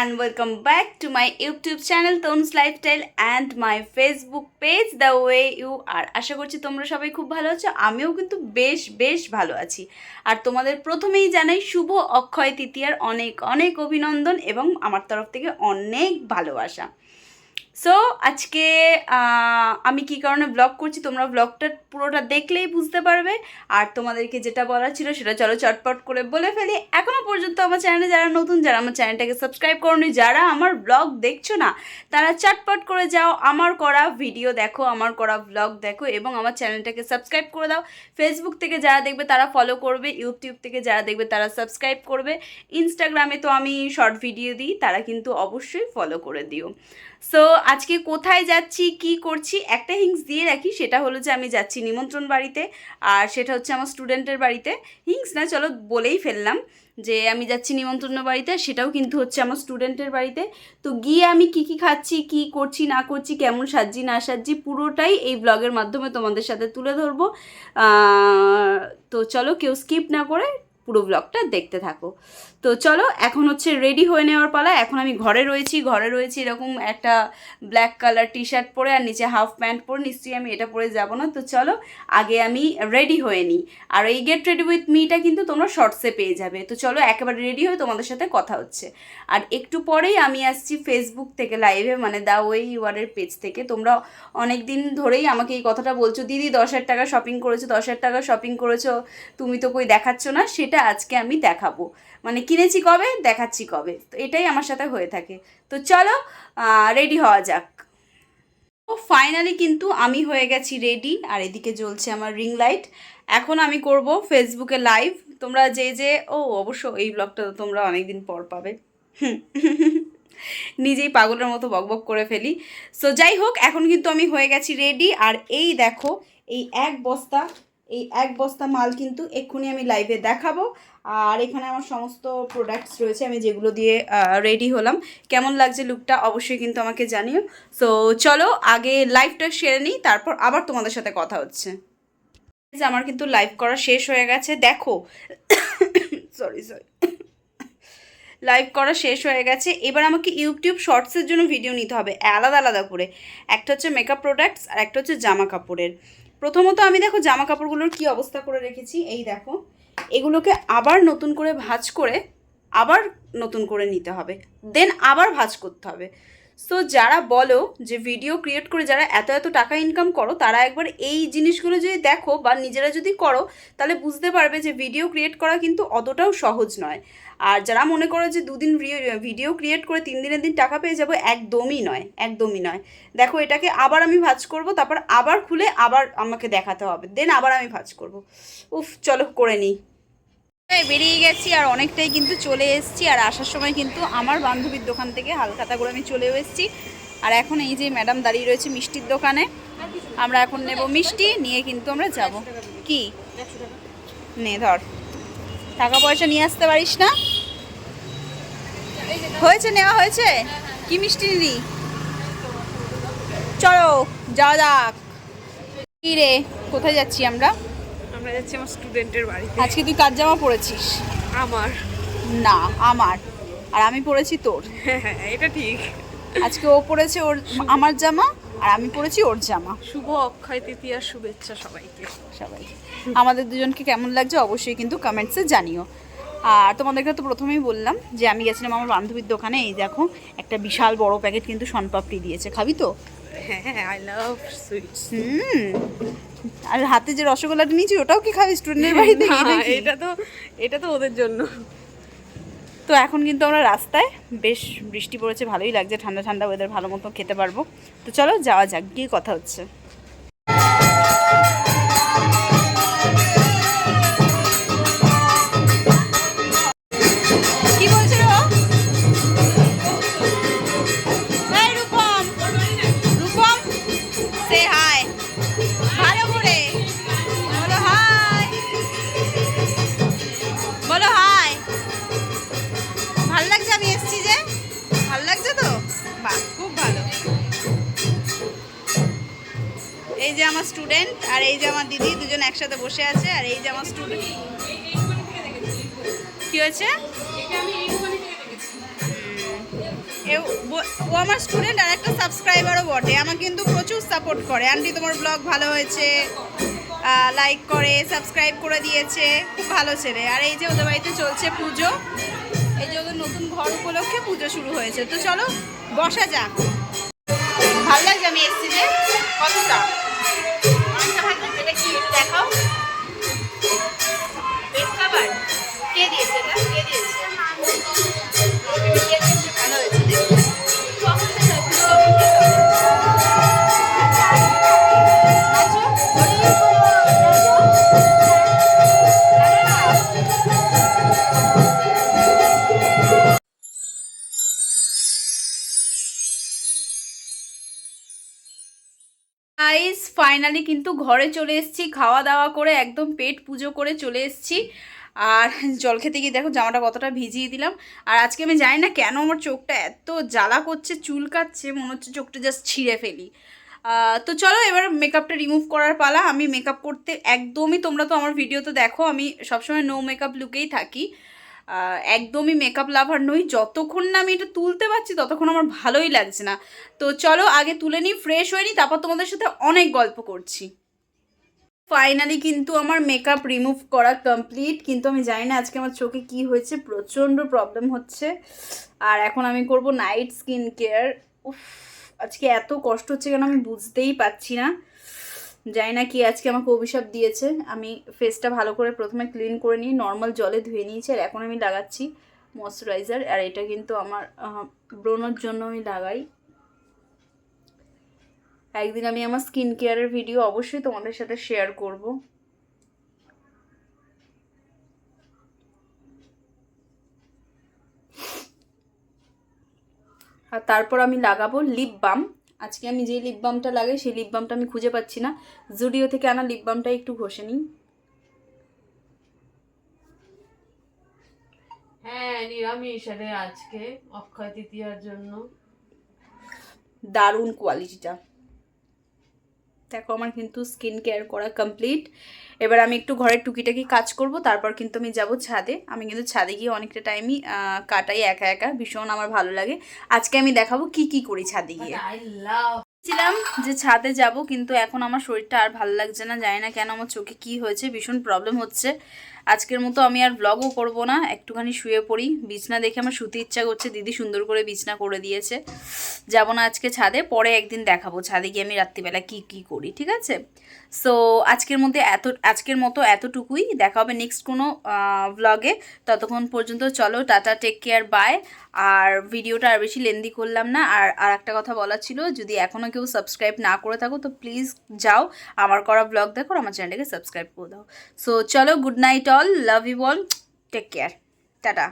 and welcome back to my YouTube channel Tones Lifestyle and my Facebook page the way you are আশা করছি তোমরা সবাই খুব ভালো আছো, আমিও কিন্তু বেশ বেশ ভালো আছি। আর তোমাদের প্রথমেই জানাই শুভ অক্ষয় তৃতীয়ার অনেক অনেক অভিনন্দন এবং আমার তরফ থেকে অনেক ভালোবাসা। সো আজকে আমি কি কারণে ব্লগ করছি? তোমরা ব্লগটা পুরোটা দেখলেই বুঝতে পারবে। আর তোমাদেরকে যেটা বলার ছিল সেটা চলো চটপট করে বলে ফেলি। এখনও পর্যন্ত আমার চ্যানেলে যারা নতুন, যারা আমার চ্যানেলটাকে সাবস্ক্রাইব করনি, যারা আমার ব্লগ দেখছ না, তারা চটপট করে যাও। আমার করা ভিডিও দেখো, আমার করা ব্লগ দেখো এবং আমার চ্যানেলটাকে সাবস্ক্রাইব করে দাও। ফেসবুক থেকে যারা দেখবে তারা ফলো করবে ইউটিউব থেকে যারা দেখবে তারা সাবস্ক্রাইব করবে। ইনস্টাগ্রামে তো আমি শর্ট ভিডিও দিই, তারা কিন্তু অবশ্যই ফলো করে দিও। সো আজকে কোথায় যাচ্ছি, কি করছি, একটা হিংস দিয়ে রাখি, সেটা হলো যে আমি যাচ্ছি নিমন্ত্রণ বাড়িতে, আর সেটা হচ্ছে আমার স্টুডেন্টের বাড়িতে। হিংস না, চলো বলেই ফেললাম যে আমি যাচ্ছি নিমন্ত্রণ বাড়িতে সেটাও কিন্তু হচ্ছে আমার স্টুডেন্টের বাড়িতে। তো গিয়ে আমি কি কি খাচ্ছি, কি করছি, না করছি, কেমন সাজি না সাজি পুরোটাই এই ব্লগের মাধ্যমে তোমাদের সাথে তুলে ধরবো। তো চলো কেউ স্কিপ না করে পুরো ব্লগটা দেখতে থাকো। তো চলো, এখন হচ্ছে রেডি হয়ে নেওয়ার পালা। এখন আমি ঘরে রয়েছি ঘরে রয়েছি এরকম একটা ব্ল্যাক কালার টি শার্ট পরে আর নিচে হাফ প্যান্ট পরে। নিশ্চয়ই আমি এটা পরে যাব না। তো চলো, আগে আমি রেডি হয়ে নিই। আর এই গেট রেডি উইথ মিটা কিন্তু তোমরা শর্টসে পেয়ে যাবে। তো চলো, একেবারে রেডি হয়ে তোমাদের সাথে কথা হচ্ছে। আর একটু পরেই আমি আসছি ফেসবুক থেকে লাইভে মানে দা ওয়ে ইউআরের পেজ থেকে। তোমরা অনেক দিন ধরেই আমাকে এই কথাটা বলছো, দিদি, দশ হাজার টাকা শপিং করেছ, দশ হাজার টাকা শপিং করেছ, তুমি তো কই দেখাচ্ছ না? সেটা আজকে আমি দেখাবো। মানে কিনেছি কবে? দেখাচ্ছি কবে। তো এটাই আমার সাথে হয়ে থাকে। তো চলো রেডি হওয়া যাক। ও ফাইনালি কিন্তু আমি হয়ে গেছি রেডি আর এদিকে জ্বলছে আমার রিং লাইট এখন আমি করব ফেসবুকে লাইভ তোমরা যে যে, ও, অবশ্য এই ব্লগটা তো তোমরা অনেক দিন পর পাবে। নিজেই পাগলের মতো বকবক করে ফেলি। সো যাই হোক, এখন কিন্তু আমি হয়ে গেছি রেডি আর এই দেখো, এই এক বস্তা এই এক বস্তা মাল কিন্তু এক্ষুনি আমি লাইভে দেখাবো। আর এখানে আমার সমস্ত প্রোডাক্টস রয়েছে, আমি যেগুলো দিয়ে রেডি হলাম। কেমন লাগছে লুকটা অবশ্যই কিন্তু আমাকে জানিও। সো চলো আগে লাইভটা সেরে নিই, তারপর আবার তোমাদের সাথে কথা হচ্ছে। আমার কিন্তু লাইভ করা শেষ হয়ে গেছে, দেখো। সরি সরি লাইভ করা শেষ হয়ে গেছে। এবার আমাকে ইউটিউব শর্টসের জন্য ভিডিও নিতে হবে, আলাদা আলাদা করে। একটা হচ্ছে মেকআপ প্রোডাক্টস আর একটা হচ্ছে জামা কাপড়ের। প্রথমত আমি দেখো জামা কাপড়গুলোর কি অবস্থা করে রেখেছি, এই দেখো। এগুলোকে আবার নতুন করে ভাজ করে আবার নতুন করে নিতে হবে। দেন আবার ভাঁজ করতে হবে। সো যারা বলো যে ভিডিও ক্রিয়েট করে যারা এত এত টাকা ইনকাম করো, তারা একবার এই জিনিসগুলো যদি দেখো বা নিজেরা যদি করো, তাহলে বুঝতে পারবে যে ভিডিও ক্রিয়েট করা কিন্তু অতটাও সহজ নয়। আর যারা মনে করো যে দুদিন ভিডিও ক্রিয়েট করে তিন দিনের দিন টাকা পেয়ে যাব, একদমই নয় একদমই নয়। দেখো, এটাকে আবার আমি ভাঁজ করব, তারপর আবার খুলে আবার আমাকে দেখাতে হবে। দেন আবার আমি ভাজ করব। উফ, চলো করে নিই। বেরিয়ে গেছি আর অনেকটাই কিন্তু চলে এসেছি আর আসার সময় কিন্তু আমার বান্ধবীর দোকান থেকে হালখাতা করে আমি চলেও এসেছি। আর এখন এই যে ম্যাডাম দাঁড়িয়ে রয়েছে মিষ্টির দোকানে, আমরা এখন নেব মিষ্টি, নিয়ে কিন্তু আমরা যাব। কি? নে ধর। টাকা পয়সা নিয়ে আসতে পারিস না? হয়েছে নেওয়া হয়েছে? কি মিষ্টি নিলি? চলো, যাওয়া যাক। কি রে, কোথায় যাচ্ছি আমরা? আমরা যাচ্ছি আমার স্টুডেন্টের বাড়িতে। আজকে তুই কার জামা পরেছিস? আমার। না আমার। আর আমি পরেছি তোর। হ্যাঁ হ্যাঁ এটা ঠিক। আজকে ও পরেছে ওর আমার জামা আর আমি পরেছি ওর জামা। শুভ অক্ষয় তৃতীয়ার শুভেচ্ছা সবাইকে। সবাই। আমাদের দুজনকে কেমন লাগছে অবশ্যই কিন্তু কমেন্টসে জানিও। আর তোমাদেরকে তো প্রথমেই বললাম যে আমি গেছিলাম আমার বান্ধবীর দোকানে এই দেখো একটা বিশাল বড় প্যাকেট কিন্তু শনপাপড়ি দিয়েছে। খাবি তো? আই লাভ সুইটস হুম। আর হাতে যে রসগোল্লাটা নিয়েছি ওটাও কি খাবে স্টুডেন্টের বাড়িতে গিয়ে এটা তো এটা তো ওদের জন্য। তো এখন কিন্তু আমরা রাস্তায় বেশ বৃষ্টি পড়েছে ভালোই লাগছে ঠান্ডা ঠান্ডা ওয়েদার ভালো মতো খেতে পারব। তো চলো যাওয়া যাক গিয়ে কথা হচ্ছে। যে আমার স্টুডেন্ট আর এই যে আমার দিদি দুজন একসাথে বসে আছে আর এই যে আমার স্টুডেন্ট কি হয়েছে? ও আমার স্টুডেন্ট আর একটা সাবস্ক্রাইবারও বটে। আমার কিন্তু প্রচুর সাপোর্ট করে। আন্টি, তোমার ব্লগ ভালো হয়েছে। লাইক করে সাবস্ক্রাইব করে দিয়েছে। খুব ভালো ছেলে। আর এই যে ওদের বাড়িতে চলছে পুজো। এই যে ওদের নতুন ঘর উপলক্ষে পুজো শুরু হয়েছে। তো চলো, বসা যাক। ভালো লাগছে, আমি এসছি। গাইস ফাইনালি কিন্তু ঘরে চলে এসেছি, খাওয়া দাওয়া করে একদম পেট পুজো করে চলে এসেছি। আর জল খেতে গিয়ে দেখো জামাটা কতটা ভিজিয়ে দিলাম। আর আজকে আমি জানি না কেন আমার চোখটা এত জ্বালা করছে চুলকাচ্ছে মনে হচ্ছে চোখটা জাস্ট ছিঁড়ে ফেলি। তো চলো এবার মেকআপটা রিমুভ করার পালা। আমি মেকআপ করতে একদমই তোমরা তো আমার ভিডিওতে দেখো, আমি সবসময় নো মেকআপ লুকেই থাকি। একদমই মেকআপ লাভার নই। যতক্ষণ না আমি এটা তুলতে পারছি, ততক্ষণ আমার ভালোই লাগছে না। তো চলো, আগে তুলে নিই ফ্রেশ হয়ে নিই, তারপর তোমাদের সাথে অনেক গল্প করছি। ফাইনালি কিন্তু আমার মেকআপ রিমুভ করা কমপ্লিট কিন্তু আমি জানি না আজকে আমার চোখে কি হয়েছে, প্রচণ্ড প্রবলেম হচ্ছে। আর এখন আমি করব নাইট স্কিন কেয়ার উফ, আজকে এত কষ্ট হচ্ছে কেন আমি বুঝতেই পারছি না। জানি না কি আজকে আমাকে অভিশাপ দিয়েছে। আমি ফেসটা ভালো করে প্রথমে ক্লিন করে নিই নর্মাল জলে ধুয়ে নিয়েছি আর এখন আমি লাগাচ্ছি ময়শ্চারাইজার আর এটা কিন্তু আমার ব্রণর জন্য আমি লাগাই। একদিন আমি আমার স্কিন কেয়ারের ভিডিও অবশ্যই তোমাদের সাথে শেয়ার করব। আর তারপর আমি লাগাবো লিপ বাম আজকে আমি যে লিপ বামটা লাগাই সেই লিপ বামটা আমি খুঁজে পাচ্ছি না। জুডিও থেকে আনা লিপ বামটা একটু ঘষে নিই। হ্যাঁ নিরামিষ আজকে অক্ষয় তৃতীয়ার জন্য। দারুণ কোয়ালিটিটা দেখো আমার কিন্তু স্কিন কেয়ার করা কমপ্লিট এবার আমি একটু ঘরের টুকিটাকি কাজ করব তারপর কিন্তু আমি যাব ছাদে। আমি কিন্তু ছাদে গিয়ে অনেকটা টাইমই কাটাই একা একা ভীষণ আমার ভালো লাগে। আজকে আমি দেখাবো কি কি করি ছাদে গিয়ে। ছিলাম যে ছাদে যাব কিন্তু এখন আমার শরীরটা আর ভালো লাগছে না জানি না কেন আমার চোখে কি হয়েছে ভীষণ প্রবলেম হচ্ছে। আজকের মতো আমি আর ব্লগও করব না, একটুখানি শুয়ে পড়ি। বিছনা দেখে আমার শুতে ইচ্ছা করছে, দিদি সুন্দর করে বিছনা করে দিয়েছে। যাব না আজকে ছাদে, পরে একদিন দেখাবো ছাদে গিয়ে আমি রাত্রিবেলা কি কি করি, ঠিক আছে? সো আজকের মধ্যে এত, আজকের মতো এতটুকুই। দেখা হবে নেক্সট কোনো ব্লগে ততক্ষণ পর্যন্ত চলো, টাটা টেক কেয়ার বাই আর ভিডিওটা আর বেশি লেন্দি করলাম না। আর আর একটা কথা বলার ছিল, যদি এখনও কেউ সাবস্ক্রাইব না করে থাকো, তো প্লিজ যাও। আমার করা ব্লগ দেখো আমার চ্যানেলটাকে সাবস্ক্রাইব করে দাও। সো চলো good night all love you all take care tata